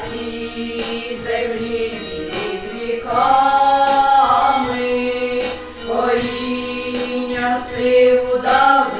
нашій землі під віками, корінням сиву давнину,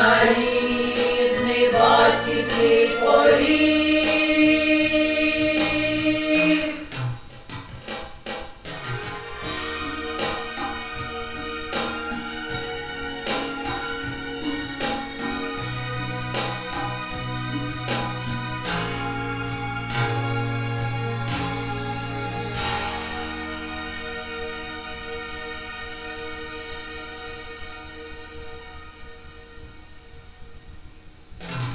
Maria.